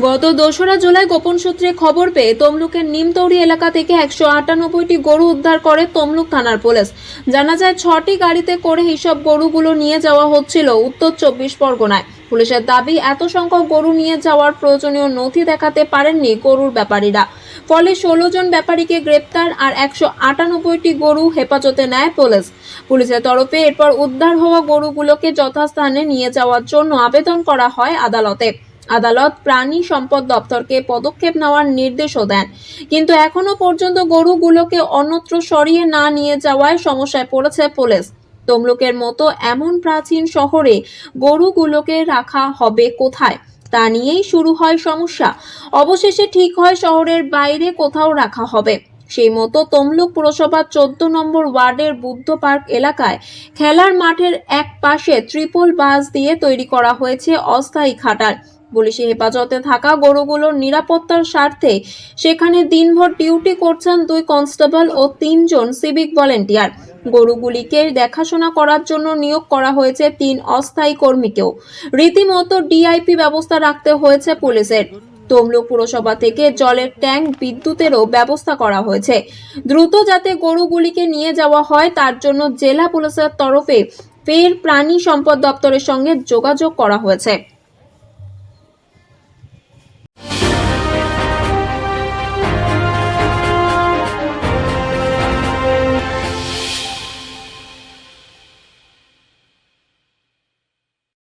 গত দোসরা জুলাই গোপন সূত্রে খবর পেয়ে তমলুকের নিমতৌড়ি এলাকা থেকে একশো আটানব্বইটি গরু উদ্ধার করে তমলুক থানার পুলিশ। জানা যায়, ছটি গাড়িতে করে এইসব গরুগুলো নিয়ে যাওয়া হচ্ছিল উত্তর চব্বিশ পরগনায়। পুলিশের দাবি, এত সংখ্যক গরু নিয়ে যাওয়ার প্রয়োজনীয় নথি দেখাতে পারেননি গরুর ব্যাপারীরা। ফলে ষোলো জন ব্যাপারীকে গ্রেপ্তার আর একশো আটানব্বইটি গরু হেফাজতে নেয় পুলিশ। পুলিশের তরফে এরপর উদ্ধার হওয়া গরুগুলোকে যথাস্থানে নিয়ে যাওয়ার জন্য আবেদন করা হয় আদালতে। আদালত প্রাণী সম্পদ দপ্তরকে পদক্ষেপ নেওয়ার নির্দেশও দেন। কিন্তু এখনও পর্যন্ত গরুগুলোকে অন্যত্র সরিয়ে না নিয়ে যাওয়ায় সমস্যায় পড়েছে পুলিশ। তমলুকের মতো এমন প্রাচীন শহরে গরুগুলোকে রাখা হবে কোথায়? তা নিয়েই শুরু হয় সমস্যা। অবশেষে ঠিক হয় শহরের বাইরে কোথাও রাখা হবে। সেই মতো তমলুক পুরসভার চোদ্দ নম্বর ওয়ার্ডের বুদ্ধ পার্ক এলাকায় খেলার মাঠের এক পাশে ত্রিপল বাস দিয়ে তৈরি করা হয়েছে অস্থায়ী খাটার। পুলিশি হেফাজতে থাকা গরুগুলোর নিরাপত্তার স্বার্থে সেখানে দিনভর ডিউটি করছেন দুই কনস্টেবল ও তিনজন সিভিক ভলেন্টিয়ার। গরুগুলিকে দেখাশোনা করার জন্য নিয়োগ করা হয়েছে তিন অস্থায়ী কর্মীকেও। রীতিমতো ডিআইপি ব্যবস্থা রাখতে হয়েছে পুলিশের। তমলুক পুরসভা থেকে জলের ট্যাঙ্ক, বিদ্যুতেরও ব্যবস্থা করা হয়েছে। দ্রুত যাতে গরুগুলিকে নিয়ে যাওয়া হয়, তার জন্য জেলা পুলিশের তরফে ফের প্রাণী সম্পদ দপ্তরের সঙ্গে যোগাযোগ করা হয়েছে।